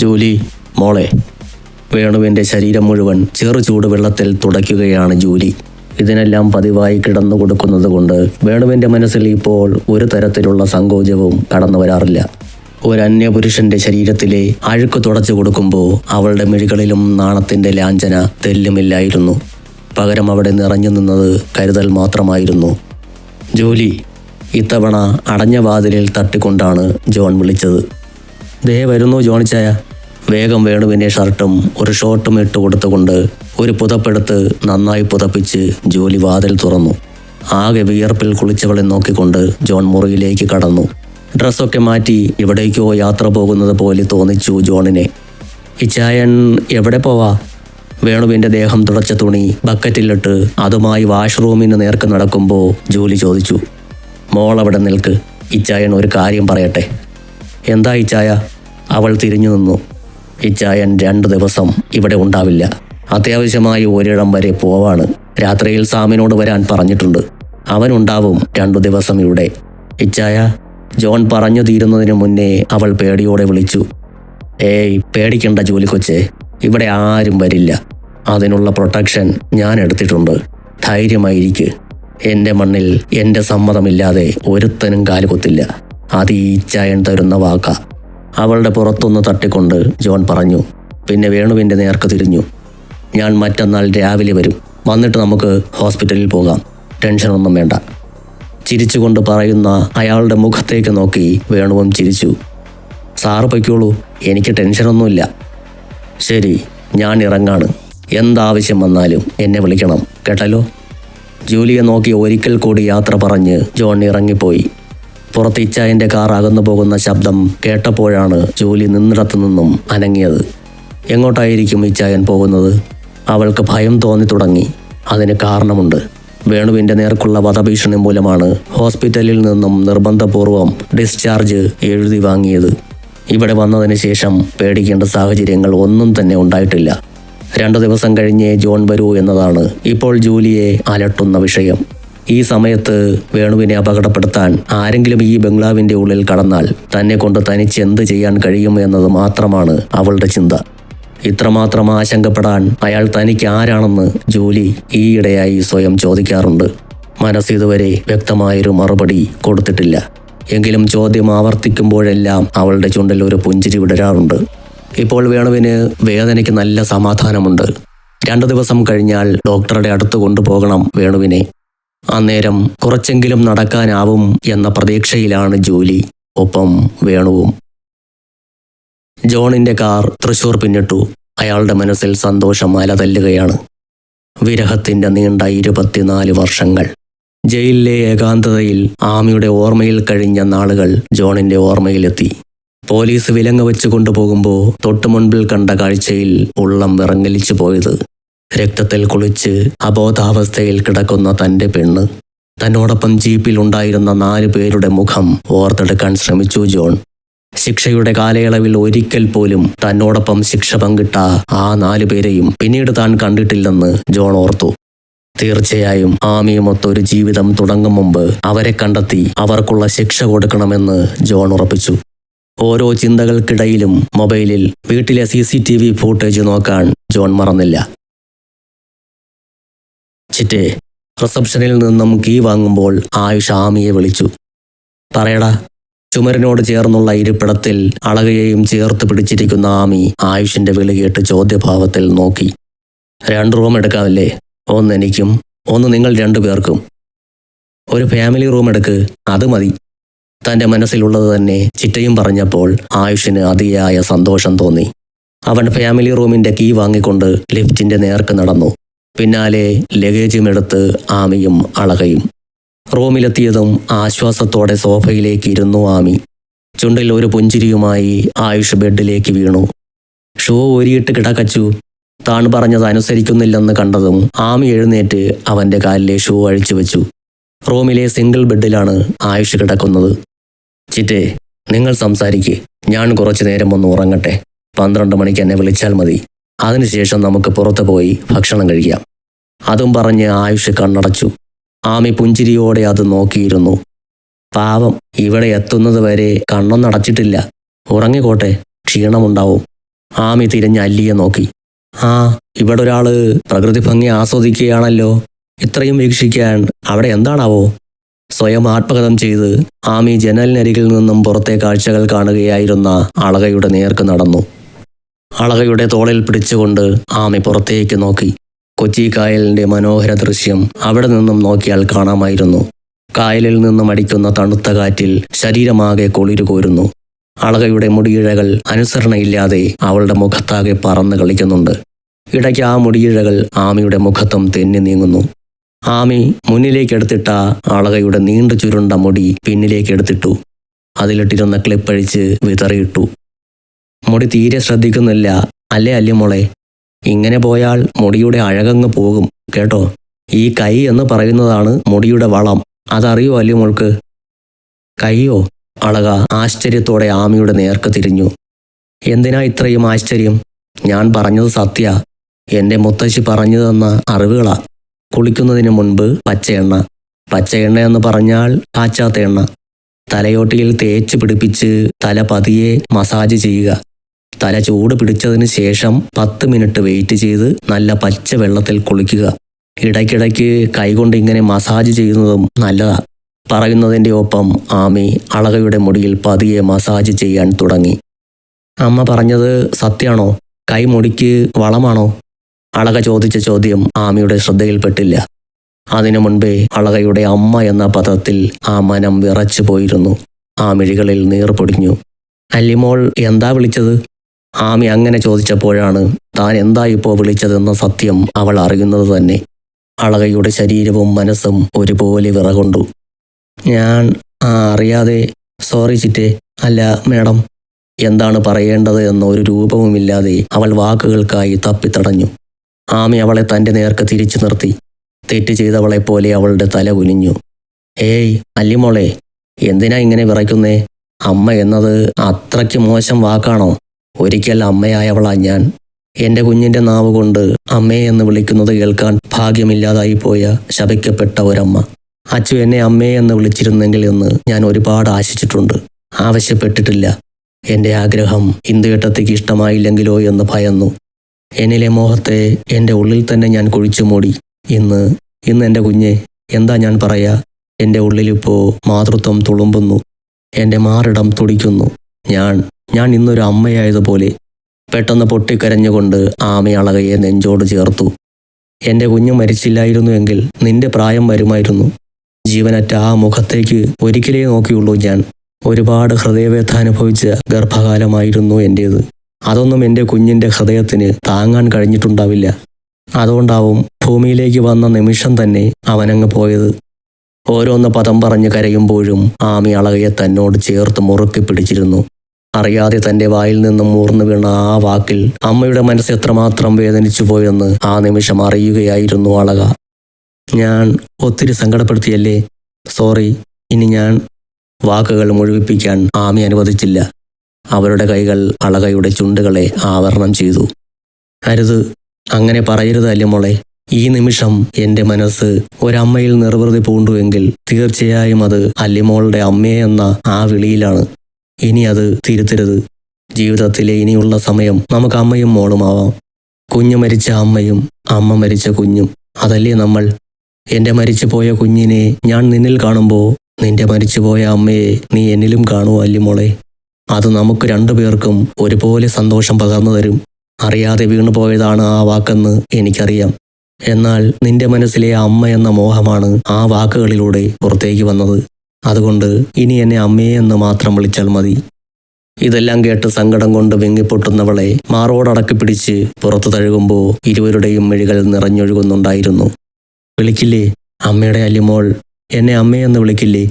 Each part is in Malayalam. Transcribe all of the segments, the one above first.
ജോലി. മോളെ വേണുവിന്റെ ശരീരം മുഴുവൻ ചെറു ചൂട് വെള്ളത്തിൽ തുടയ്ക്കുകയാണ് ജൂലി. ഇതിനെല്ലാം പതിവായി കിടന്നു കൊടുക്കുന്നത് കൊണ്ട് വേണുവിന്റെ മനസ്സിൽ ഇപ്പോൾ ഒരു തരത്തിലുള്ള സങ്കോചവും കടന്നു വരാറില്ല. ഒരു അന്യപുരുഷന്റെ ശരീരത്തിലെ അഴുക്ക് തുടച്ചു കൊടുക്കുമ്പോൾ അവളുടെ മിഴികളിലും നാണത്തിന്റെ ലാഞ്ചന തെല്ലുമില്ലായിരുന്നു. പകരം അവിടെ നിറഞ്ഞു നിന്നത് കരുതൽ മാത്രമായിരുന്നു. ജോലി ഇത്തവണ അടഞ്ഞ വാതിലിൽ തട്ടിക്കൊണ്ടാണ് ജോൺ വിളിച്ചത്. ദേ വരുന്നു ജോണിച്ചായ. വേഗം വേണുവിന്റെ ഷർട്ടും ഒരു ഷോർട്ടും ഇട്ട് കൊടുത്തുകൊണ്ട് ഒരു പുതപ്പെടുത്ത് നന്നായി പുതപ്പിച്ച് ജോലി വാതിൽ തുറന്നു. ആകെ വിയർപ്പിൽ കുളിച്ചവളെ നോക്കിക്കൊണ്ട് ജോൺ മുറിയിലേക്ക് കടന്നു. ഡ്രസ്സൊക്കെ മാറ്റി എവിടേക്കോ യാത്ര പോകുന്നത് പോലെ തോന്നിച്ചു ജോണിനെ. ഇച്ചായൻ എവിടെ പോവാ? വേണുവിന്റെ ദേഹം തുടച്ച തുണി ബക്കറ്റിലിട്ട് അതുമായി വാഷ്റൂമിന് നേർക്ക് നടക്കുമ്പോൾ ജോലി ചോദിച്ചു. മോൾ അവിടെ നിൽക്ക്. ഇച്ചായൻ ഒരു കാര്യം പറയട്ടെ. എന്താ ഇച്ചായ അവൾ തിരിഞ്ഞു നിന്നു. ഇച്ചായൻ രണ്ടു ദിവസം ഇവിടെ ഉണ്ടാവില്ല. അത്യാവശ്യമായി ഒരിടം വരെ പോവാണ്. രാത്രിയിൽ സാമിനോട് വരാൻ പറഞ്ഞിട്ടുണ്ട്. അവനുണ്ടാവും രണ്ടു ദിവസം ഇവിടെ. ഇച്ചായ ജോൺ പറഞ്ഞു തീരുന്നതിന് മുന്നേ അവൾ പേടിയോടെ വിളിച്ചു. ഏയ് പേടിക്കണ്ട ജോലിക്കൊച്ചേ. ഇവിടെ ആരും വരില്ല. അതിനുള്ള പ്രൊട്ടക്ഷൻ ഞാൻ എടുത്തിട്ടുണ്ട്. ധൈര്യമായിരിക്ക്. എന്റെ മണ്ണിൽ എന്റെ സമ്മതമില്ലാതെ ഒരുത്തനും കാലുകുത്തില്ല. അത് ഈ ചായൻ തരുന്ന വാക്ക അവളുടെ പുറത്തൊന്ന് തട്ടിക്കൊണ്ട് ജോൺ പറഞ്ഞു. പിന്നെ വേണുവിന്റെ നേർക്ക് തിരിഞ്ഞു. ഞാൻ മറ്റന്നാൾ രാവിലെ വരും. വന്നിട്ട് നമുക്ക് ഹോസ്പിറ്റലിൽ പോകാം. ടെൻഷനൊന്നും വേണ്ട. ചിരിച്ചുകൊണ്ട് പറയുന്ന അയാളുടെ മുഖത്തേക്ക് നോക്കി വേണുവും ചിരിച്ചു. സാറ് പൊയ്ക്കോളൂ എനിക്ക് ടെൻഷനൊന്നുമില്ല. ശരി ഞാൻ ഇറങ്ങാണ്. എന്താവശ്യം വന്നാലും എന്നെ വിളിക്കണം കേട്ടല്ലോ ജൂലിയെ നോക്കി ഒരിക്കൽ കൂടി യാത്ര പറഞ്ഞ് ജോൺ ഇറങ്ങിപ്പോയി. പുറത്ത് ഇച്ചായന്റെ കാർ അകന്നു പോകുന്ന ശബ്ദം കേട്ടപ്പോഴാണ് ജോലി നിന്നിടത്തു നിന്നും അനങ്ങിയത്. എങ്ങോട്ടായിരിക്കും ഇച്ചായൻ പോകുന്നത്? അവൾക്ക് ഭയം തോന്നി തുടങ്ങി. അതിന് കാരണമുണ്ട്. വേണുവിന്റെ നേർക്കുള്ള വധഭീഷണി മൂലമാണ് ഹോസ്പിറ്റലിൽ നിന്നും നിർബന്ധപൂർവം ഡിസ്ചാർജ് എഴുതി വാങ്ങിയത്. ഇവിടെ വന്നതിന് ശേഷം പേടിക്കേണ്ട സാഹചര്യങ്ങൾ ഒന്നും തന്നെ ഉണ്ടായിട്ടില്ല. രണ്ടു ദിവസം കഴിഞ്ഞേ ജോൺ വരൂ എന്നതാണ് ഇപ്പോൾ ജൂലിയെ അലട്ടുന്ന വിഷയം. ഈ സമയത്ത് വേണുവിനെ അപകടപ്പെടുത്താൻ ആരെങ്കിലും ഈ ബംഗ്ലാവിന്റെ ഉള്ളിൽ കടന്നാൽ തന്നെ കൊണ്ട് തനിച്ച് എന്ത് ചെയ്യാൻ കഴിയും എന്നത് മാത്രമാണ് അവളുടെ ചിന്ത. ഇത്രമാത്രം ആശങ്കപ്പെടാൻ അയാൾ തനിക്ക് ആരാണെന്ന് ജോലി ഈയിടെയായി സ്വയം ചോദിക്കാറുണ്ട്. മനസ്സ് ഇതുവരെ വ്യക്തമായൊരു മറുപടി കൊടുത്തിട്ടില്ല. എങ്കിലും ചോദ്യം ആവർത്തിക്കുമ്പോഴെല്ലാം അവളുടെ ചുണ്ടിൽ ഒരു പുഞ്ചിരി വിടരാറുണ്ട്. ഇപ്പോൾ വേണുവിന് വേദനയ്ക്ക് നല്ല സമാധാനമുണ്ട്. രണ്ടു ദിവസം കഴിഞ്ഞാൽ ഡോക്ടറുടെ അടുത്ത് കൊണ്ടുപോകണം വേണുവിനെ. അന്നേരം കുറച്ചെങ്കിലും നടക്കാനാവും എന്ന പ്രതീക്ഷയിലാണ് ജോലി. ഒപ്പം വേണുവും. ജോണിന്റെ കാർ തൃശൂർ പിന്നിട്ടു. അയാളുടെ മനസ്സിൽ സന്തോഷം അലതല്ലുകയാണ്. വിരഹത്തിന്റെ നീണ്ട ഇരുപത്തിനാല് വർഷങ്ങൾ. ജയിലിലെ ഏകാന്തതയിൽ ആമിയുടെ ഓർമ്മയിൽ കഴിഞ്ഞ നാളുകൾ ജോണിന്റെ ഓർമ്മയിലെത്തി. പോലീസ് വിലങ്ങ് വെച്ച് കൊണ്ടുപോകുമ്പോൾ തൊട്ടു മുൻപിൽ കണ്ട കാഴ്ചയിൽ ഉള്ളം വിറങ്ങലിച്ചു പോയത്. രക്തത്തിൽ കുളിച്ച് അബോധാവസ്ഥയിൽ കിടക്കുന്ന തന്റെ പെണ്ണ്. തന്നോടൊപ്പം ജീപ്പിൽ ഉണ്ടായിരുന്ന നാലു പേരുടെ മുഖം ഓർത്തെടുക്കാൻ ശ്രമിച്ചു ജോൺ. ശിക്ഷയുടെ കാലയളവിൽ ഒരിക്കൽ പോലും തന്നോടൊപ്പം ശിക്ഷ പങ്കിട്ട ആ നാലു പേരെയും പിന്നീട് താൻ കണ്ടിട്ടില്ലെന്ന് ജോൺ ഓർത്തു. തീർച്ചയായും ആമിയുമൊത്തൊരു ജീവിതം തുടങ്ങും മുമ്പ് അവരെ കണ്ടെത്തി അവർക്കുള്ള ശിക്ഷ കൊടുക്കണമെന്ന് ജോൺ ഉറപ്പിച്ചു. ഓരോ ചിന്തകൾക്കിടയിലും മൊബൈലിൽ വീട്ടിലെ C C T V footage നോക്കാൻ ജോൺ മറന്നില്ല. ചിറ്റേ റിസപ്ഷനിൽ നിന്നും കീ വാങ്ങുമ്പോൾ ആയുഷ് ആമിയെ വിളിച്ചു. പറയടാ ചുമരിനോട് ചേർന്നുള്ള ഇരിപ്പിടത്തിൽ അളകയെയും ചേർത്ത് പിടിച്ചിരിക്കുന്ന ആമി ആയുഷിന്റെ വിളി കേട്ട് ചോദ്യഭാവത്തിൽ നോക്കി. രണ്ട് റൂം എടുക്കാമല്ലേ ഒന്ന് എനിക്കും ഒന്ന് നിങ്ങൾ രണ്ടു പേർക്കും. ഒരു ഫാമിലി റൂം എടുക്ക് അത് മതി. തന്റെ മനസ്സിലുള്ളത് തന്നെ ചിറ്റയും പറഞ്ഞപ്പോൾ ആയുഷിന് അതിയായ സന്തോഷം തോന്നി. അവൻ ഫാമിലി റൂമിന്റെ കീ വാങ്ങിക്കൊണ്ട് ലിഫ്റ്റിന്റെ നേർക്ക് നടന്നു. പിന്നാലെ ലഗേജും എടുത്ത് ആമിയും അളകയും. റൂമിലെത്തിയതും ആശ്വാസത്തോടെ സോഫയിലേക്ക് ഇരുന്നു ആമി. ചുണ്ടിൽ ഒരു പുഞ്ചിരിയുമായി ആയുഷ് ബെഡിലേക്ക് വീണു. ഷൂ ഊരിയിട്ട് കിടക്കച്ചു. താൻ പറഞ്ഞത് അനുസരിക്കുന്നില്ലെന്ന് കണ്ടതും ആമി എഴുന്നേറ്റ് അവന്റെ കാലിലെ ഷൂ അഴിച്ചു വെച്ചു. റൂമിലെ സിംഗിൾ ബെഡിലാണ് ആയുഷ് കിടക്കുന്നത്. ചിറ്റേ നിങ്ങൾ സംസാരിക്കേ. ഞാൻ കുറച്ചു നേരം ഒന്ന് ഉറങ്ങട്ടെ. പന്ത്രണ്ട് മണിക്ക് എന്നെ വിളിച്ചാൽ മതി. അതിനുശേഷം നമുക്ക് പുറത്തു പോയി ഭക്ഷണം കഴിക്കാം. അതും പറഞ്ഞ് ആയുഷ് കണ്ണടച്ചു. ആമി പുഞ്ചിരിയോടെ അത് നോക്കിയിരുന്നു. പാവം ഇവിടെ എത്തുന്നത് വരെ കണ്ണൊന്നടച്ചിട്ടില്ല ഉറങ്ങിക്കോട്ടെ ക്ഷീണമുണ്ടാവും. ആമി തിരിഞ്ഞ് അല്ലിയെ നോക്കി. ആ ഇവിടെ ഒരാൾ പ്രകൃതി ഭംഗി ആസ്വദിക്കുകയാണല്ലോ. ഇത്രയും വീക്ഷിക്കാൻ അവിടെ എന്താണാവോ? സ്വയം ആത്മകഥം ചെയ്ത് ആമി ജനലിനരികിൽ നിന്നും പുറത്തെ കാഴ്ചകൾ കാണുകയായിരുന്ന അളകയുടെ നേർക്ക് നടന്നു. അളകയുടെ തോളിൽ പിടിച്ചുകൊണ്ട് ആമി പുറത്തേക്ക് നോക്കി. കൊച്ചി കായലിന്റെ മനോഹര ദൃശ്യം അവിടെ നിന്നും നോക്കിയാൽ കാണാമായിരുന്നു. കായലിൽ നിന്നും അടിക്കുന്ന തണുത്ത കാറ്റിൽ ശരീരമാകെ കുളിരുകോരുന്നു അളകയുടെ മുടിയിഴകൾ അനുസരണയില്ലാതെ അവളുടെ മുഖത്താകെ പറന്ന് കളിക്കുന്നുണ്ട്. ഇടയ്ക്ക് ആ മുടിയിഴകൾ ആമിയുടെ മുഖത്തും തെന്നി നീങ്ങുന്നു. ആമി മുന്നിലേക്കെടുത്തിട്ട അളകയുടെ നീണ്ടു ചുരുണ്ട മുടി പിന്നിലേക്കെടുത്തിട്ടു അതിലിട്ടിരുന്ന ക്ലിപ്പഴിച്ച് വിതറിയിട്ടു. മുടി തീരെ ശ്രദ്ധിക്കുന്നില്ല. അല്ലേ അല്ലേ മോളെ ഇങ്ങനെ പോയാൽ മുടിയുടെ അഴകങ്ങ് പോകും കേട്ടോ? ഈ കൈ എന്ന് പറയുന്നതാണ് മുടിയുടെ വളം. അതറിയോ അല്ലേ മോൾക്ക് കൈയോ അളക ആശ്ചര്യത്തോടെ ആമിയുടെ നേർക്ക് തിരിഞ്ഞു. എന്തിനാ ഇത്രയും ആശ്ചര്യം? ഞാൻ പറഞ്ഞത് സത്യ. എന്റെ മുത്തശ്ശി പറഞ്ഞു തന്ന അറിവുകളാ. കുളിക്കുന്നതിന് മുൻപ് പച്ചയെണ്ണ പച്ചയെണ്ണ എന്ന് പറഞ്ഞാൽ കാച്ചാത്ത എണ്ണ. തലയോട്ടിയിൽ തേച്ച് പിടിപ്പിച്ച് തല പതിയെ മസാജ് ചെയ്യുക. തല ചൂട് പിടിച്ചതിന് ശേഷം പത്ത് മിനിറ്റ് വെയിറ്റ് ചെയ്ത് നല്ല പച്ച വെള്ളത്തിൽ കുളിക്കുക. ഇടയ്ക്കിടയ്ക്ക് കൈകൊണ്ട് ഇങ്ങനെ മസാജ് ചെയ്യുന്നതും നല്ലതാണ് പറയുന്നതിന്റെ ഒപ്പം ആമി അളകയുടെ മുടിയിൽ പതിയെ മസാജ് ചെയ്യാൻ തുടങ്ങി. അമ്മ പറഞ്ഞത് സത്യാണോ? കൈ മുടിക്ക് വളമാണോ? അളക ചോദിച്ച ചോദ്യം ആമിയുടെ ശ്രദ്ധയിൽപ്പെട്ടില്ല. അതിനു മുൻപേ അളകയുടെ അമ്മ എന്ന പദത്തിൽ ആ മനം വിറച്ചു പോയിരുന്നു. ആ മിഴികളിൽ നീർ പൊടിഞ്ഞു. അല്ലിമോൾ എന്താ വിളിച്ചത്? ആമി അങ്ങനെ ചോദിച്ചപ്പോഴാണ് താൻ എന്താ ഇപ്പോൾ വിളിച്ചതെന്ന സത്യം അവൾ അറിയുന്നത് തന്നെ. അളകയുടെ ശരീരവും മനസ്സും ഒരുപോലെ വിറകൊണ്ടു. ഞാൻ ആ അറിയാതെ സോറി ചിറ്റേ അല്ല മേഡം. എന്താണ് പറയേണ്ടത് എന്ന ഒരു രൂപവുമില്ലാതെ അവൾ വാക്കുകൾക്കായി തപ്പിത്തടഞ്ഞു. ആമി അവളെ തന്റെ നേർക്ക് തിരിച്ചു നിർത്തി. തെറ്റ് ചെയ്തവളെ പോലെ അവളുടെ തല കുനിഞ്ഞു. ഏയ് അല്ലിമോളെ എന്തിനാ ഇങ്ങനെ വിറയ്ക്കുന്നേ? അമ്മ എന്നത് അത്രയ്ക്ക് മോശം വാക്കാണോ? ഒരിക്കൽ അമ്മയായവളാ ഞാൻ. എന്റെ കുഞ്ഞിന്റെ നാവ് കൊണ്ട് അമ്മയെ എന്ന് വിളിക്കുന്നത് കേൾക്കാൻ ഭാഗ്യമില്ലാതായി പോയ ശപിക്കപ്പെട്ട ഒരമ്മ. അച്ചു എന്നെ അമ്മയെ എന്ന് വിളിച്ചിരുന്നെങ്കിൽ എന്ന് ഞാൻ ഒരുപാട് ആശിച്ചിട്ടുണ്ട്. ആവശ്യപ്പെട്ടിട്ടില്ല. എന്റെ ആഗ്രഹം ഇന്ദുകേട്ടത്തേക്ക് ഇഷ്ടമായില്ലെങ്കിലോ എന്ന് ഭയന്നു. എന്നിലെ മോഹത്തെ എന്റെ ഉള്ളിൽ തന്നെ ഞാൻ കുഴിച്ചു മൂടി. ഇന്ന് ഇന്ന് എന്റെ കുഞ്ഞെ എന്താ ഞാൻ പറയാ? എന്റെ ഉള്ളിലിപ്പോ മാതൃത്വം തുളുമ്പുന്നു. എന്റെ മാറിടം തുടിക്കുന്നു. ഞാൻ ഞാൻ ഇന്നൊരു അമ്മയായതുപോലെ പെട്ടെന്ന് പൊട്ടിക്കരഞ്ഞുകൊണ്ട് ആമയളകയെ നെഞ്ചോട് ചേർത്തു. എന്റെ കുഞ്ഞു മരിച്ചില്ലായിരുന്നുവെങ്കിൽ നിന്റെ പ്രായം വരുമായിരുന്നു. ജീവനറ്റ ആ മുഖത്തേക്ക് ഒരിക്കലേ നോക്കിയുള്ളൂ ഞാൻ. ഒരുപാട് ഹൃദയവേദ അനുഭവിച്ച ഗർഭകാലമായിരുന്നു എന്റേത് അതൊന്നും എന്റെ കുഞ്ഞിന്റെ ഹൃദയത്തിന് താങ്ങാൻ കഴിഞ്ഞിട്ടുണ്ടാവില്ല. അതുകൊണ്ടാവും ഭൂമിയിലേക്ക് വന്ന നിമിഷം തന്നെ അവനങ്ങ് പോയത്. ഓരോന്ന് പദം പറഞ്ഞ് കരയുമ്പോഴും ആമി അളകയെ തന്നോട് ചേർത്ത് മുറുക്കി പിടിച്ചിരുന്നു. അറിയാതെ തന്റെ വായിൽ നിന്നും മൂർന്നു വീണ ആ വാക്കിൽ അമ്മയുടെ മനസ്സ് എത്രമാത്രം വേദനിച്ചു പോയെന്ന് ആ നിമിഷം അറിയുകയായിരുന്നു അളക. ഞാൻ ഒത്തിരി സങ്കടപ്പെടുത്തിയല്ലേ? സോറി ഇനി ഞാൻ വാക്കുകൾ മുഴുവിപ്പിക്കാൻ ആമി അനുവദിച്ചില്ല. അവരുടെ കൈകൾ അളകയുടെ ചുണ്ടുകളെ ആവരണം ചെയ്തു. അരുത് അങ്ങനെ പറയരുത് അല്ലേ മോളെ? ഈ നിമിഷം എന്റെ മനസ്സ് ഒരമ്മയിൽ നിർവൃതി പൂണ്ടുവെങ്കിൽ തീർച്ചയായും അത് അല്ലിമോളുടെ അമ്മയെ എന്ന ആ വിളിയിലാണ്. ഇനി അത് തിരുത്തരുത്. ജീവിതത്തിലെ ഇനിയുള്ള സമയം നമുക്ക് അമ്മയും മോളുമാവാം കുഞ്ഞു മരിച്ച അമ്മയും അമ്മ മരിച്ച കുഞ്ഞും. അതല്ലേ നമ്മൾ? എന്റെ മരിച്ചുപോയ കുഞ്ഞിനെ ഞാൻ നിന്നിൽ കാണുമ്പോൾ നിന്റെ മരിച്ചുപോയ അമ്മയെ നീ എന്നിലും കാണുമോ അല്ലിമോളെ അത് നമുക്ക് രണ്ടുപേർക്കും ഒരുപോലെ സന്തോഷം പകർന്നു തരും. അറിയാതെ വീണുപോയതാണ് ആ വാക്കെന്ന് എനിക്കറിയാം. എന്നാൽ നിന്റെ മനസ്സിലെ അമ്മ എന്ന മോഹമാണ് ആ വാക്കുകളിലൂടെ പുറത്തേക്ക് വന്നത്. അതുകൊണ്ട് ഇനി എന്നെ അമ്മയെ എന്ന് മാത്രം വിളിച്ചാൽ മതി. ഇതെല്ലാം കേട്ട് സങ്കടം കൊണ്ട് വിങ്ങിപ്പൊട്ടുന്നവളെ മാറോടടക്കി പിടിച്ച് പുറത്തു തഴുകുമ്പോൾ ഇരുവരുടെയും മെഴികൾ നിറഞ്ഞൊഴുകുന്നുണ്ടായിരുന്നു. വിളിക്കില്ലേ? അമ്മയുടെ അല്ലിമോൾ. എന്നെ അമ്മയെന്ന് വിളിക്കില്ലേ?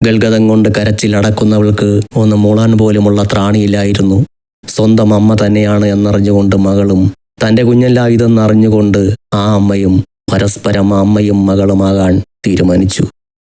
ഗൽഗതം കൊണ്ട് കരച്ചിൽ അടക്കുന്നവൾക്ക് ഒന്ന് മൂളാൻ പോലുമുള്ള ത്രാണിയില്ലായിരുന്നു. സ്വന്തം അമ്മ തന്നെയാണ് എന്നറിഞ്ഞുകൊണ്ട് മകളും തന്റെ കുഞ്ഞല്ല ഇതെന്നറിഞ്ഞുകൊണ്ട് ആ അമ്മയും പരസ്പരം അമ്മയും മകളുമാകാൻ തീരുമാനിച്ചു.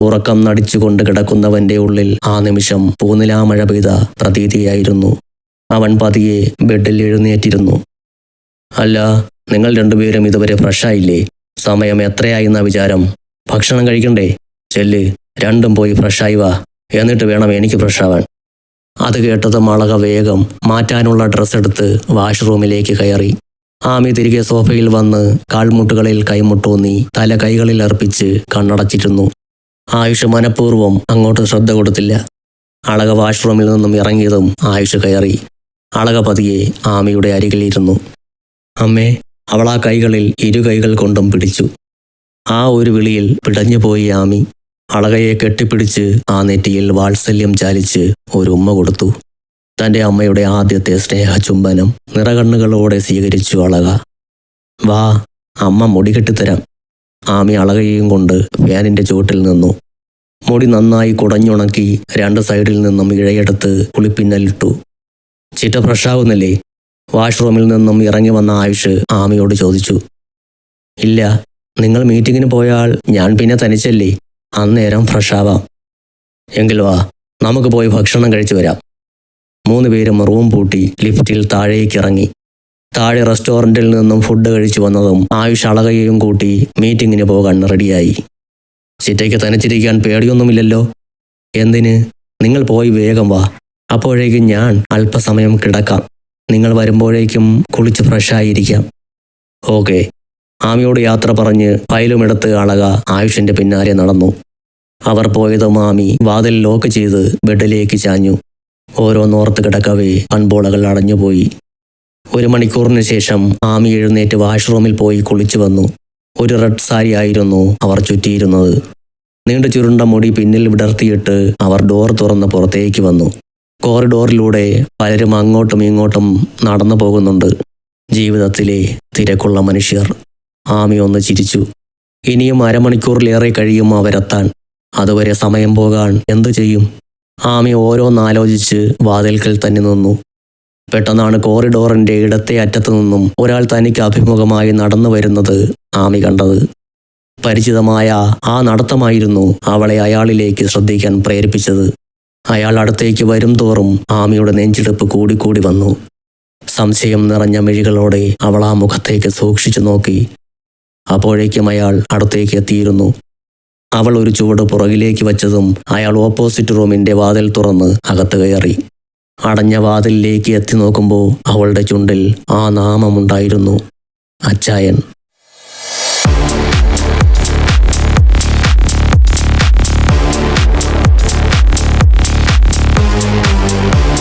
ഉറക്കം നടിച്ചുകൊണ്ട് കിടക്കുന്നവന്റെ ഉള്ളിൽ ആ നിമിഷം പൂനിലാമഴ പെയ്ത പ്രതീതിയായിരുന്നു. അവൻ പതിയെ ബെഡിൽ എഴുന്നേറ്റിരുന്നു. അല്ല നിങ്ങൾ രണ്ടുപേരും ഇതുവരെ ഫ്രഷായില്ലേ? സമയം എത്രയായിന്ന വിചാരം? ഭക്ഷണം കഴിക്കണ്ടേ? ചെല്ല് രണ്ടും പോയി ഫ്രഷായി വാ. എന്നിട്ട് വേണം എനിക്ക് ഫ്രഷാവാൻ. അത് കേട്ടതും അളക വേഗം മാറ്റാനുള്ള ഡ്രസ്സ് എടുത്ത് വാഷ്റൂമിലേക്ക് കയറി. ആമി തിരികെ സോഫയിൽ വന്ന് കാൽമുട്ടുകളിൽ കൈമുട്ടൂന്നി തല കൈകളിൽ അർപ്പിച്ച് കണ്ണടച്ചിരുന്നു. ആയുഷ് മനഃപൂർവം അങ്ങോട്ട് ശ്രദ്ധ കൊടുത്തില്ല. അളക വാഷ്റൂമിൽ നിന്നും ഇറങ്ങിയതും ആയുഷ് കയറി. അളക പതിയെ ആമിയുടെ അരികിലിരുന്നു. അമ്മേ അവൾ ആ കൈകളിൽ ഇരു കൈകൾ കൊണ്ടും പിടിച്ചു. ആ ഒരു വിളിയിൽ പിടഞ്ഞുപോയി ആമി. അളകയെ കെട്ടിപ്പിടിച്ച് ആ നെറ്റിയിൽ വാത്സല്യം ചാലിച്ച് ഒരു ഉമ്മ കൊടുത്തു. തന്റെ അമ്മയുടെ ആദ്യത്തെ സ്നേഹചുംബനം നിറകണ്ണുകളോടെ സ്വീകരിച്ചു അളക. വാ അമ്മ മുടി കെട്ടിത്തരാം. ആമി അളകയും കൊണ്ട് ഫാനിന്റെ ചുവട്ടിൽ നിന്നു. മുടി നന്നായി കുടഞ്ഞുണക്കി രണ്ട് സൈഡിൽ നിന്നും ഇഴയെടുത്ത് കുളിപ്പിന്നലിട്ടു. ചിറ്റ ഫ്രഷാവുന്നില്ലേ വാഷ്റൂമിൽ നിന്നും ഇറങ്ങി വന്ന ആയുഷ് ആമിയോട് ചോദിച്ചു ഇല്ല നിങ്ങൾ മീറ്റിങ്ങിന് പോയാൽ ഞാൻ പിന്നെ തനിച്ചല്ലേ? അന്നേരം ഫ്രഷാവാം എങ്കിൽ വാ നമുക്ക് പോയി ഭക്ഷണം കഴിച്ചു വരാം. മൂന്ന് പേരും റൂം പൂട്ടി ലിഫ്റ്റിൽ താഴേക്ക് ഇറങ്ങി താഴെ റെസ്റ്റോറന്റിൽ നിന്നും ഫുഡ് കഴിച്ചു വന്നതും ആയുഷ് അളകയെയും കൂട്ടി മീറ്റിങ്ങിന് പോകാൻ റെഡിയായി ചിറ്റയ്ക്ക് തനിച്ചിരിക്കാൻ പേടിയൊന്നുമില്ലല്ലോ? എന്തിന്? നിങ്ങൾ പോയി വേഗം വാ. അപ്പോഴേക്കും ഞാൻ അല്പസമയം കിടക്കാം. നിങ്ങൾ വരുമ്പോഴേക്കും കുളിച്ച് ഫ്രഷായിരിക്കാം ഓക്കെ. ആമിയോട് യാത്ര പറഞ്ഞ് ഫയലുമെടുത്ത് അളക ആയുഷിന്റെ പിന്നാലെ നടന്നു. അവർ പോയതും മാമി വാതിൽ ലോക്ക് ചെയ്ത് ബെഡിലേക്ക് ചാഞ്ഞു. ഓരോന്നോർത്ത് കിടക്കവേ കൺപോളകൾ അടഞ്ഞുപോയി. ഒരു മണിക്കൂറിന് ശേഷം ആമി എഴുന്നേറ്റ് വാഷ്റൂമിൽ പോയി കുളിച്ചു വന്നു. ഒരു റെഡ് സാരി ആയിരുന്നു അവർ ചുറ്റിയിരുന്നത്. നീണ്ട ചുരുണ്ട മുടി പിന്നിൽ വിടർത്തിയിട്ട് അവർ ഡോർ തുറന്ന് പുറത്തേക്ക് വന്നു. കോറിഡോറിലൂടെ പലരും അങ്ങോട്ടും ഇങ്ങോട്ടും നടന്നു പോകുന്നുണ്ട്. ജീവിതത്തിലെ തിരക്കുള്ള മനുഷ്യർ. ആമി ഒന്ന് ചിരിച്ചു. ഇനിയും അരമണിക്കൂറിലേറെ കഴിയും അവരെത്താൻ. അതുവരെ സമയം പോകാൻ എന്തു ചെയ്യും? ആമി ഓരോന്നാലോചിച്ച് വാതിൽക്കൽ തന്നെ നിന്നു. പെട്ടെന്നാണ് കോറിഡോറിന്റെ ഇടത്തെ അറ്റത്തു നിന്നും ഒരാൾ തനിക്ക് അഭിമുഖമായി നടന്നു വരുന്നത് ആമി കണ്ടത്. പരിചിതമായ ആ നടത്തമായിരുന്നു അവളെ അയാളിലേക്ക് ശ്രദ്ധിക്കാൻ പ്രേരിപ്പിച്ചത്. അയാൾ അടുത്തേക്ക് വരും തോറും ആമിയുടെ നെഞ്ചിടിപ്പ് കൂടിക്കൂടി വന്നു. സംശയം നിറഞ്ഞ മിഴികളോടെ അവൾ ആ മുഖത്തേക്ക് സൂക്ഷിച്ചു നോക്കി. അപ്പോഴേക്കും അയാൾ അടുത്തേക്ക് എത്തിയിരുന്നു. അവൾ ഒരു ചുവട് പുറകിലേക്ക് വച്ചതും അയാൾ ഓപ്പോസിറ്റ് റൂമിന്റെ വാതിൽ തുറന്ന് അകത്ത് കയറി. അടഞ്ഞ വാതിലിലേക്ക് എത്തി നോക്കുമ്പോൾ അവളുടെ ചുണ്ടിൽ ആ നാമമുണ്ടായിരുന്നു. അച്ചായൻ.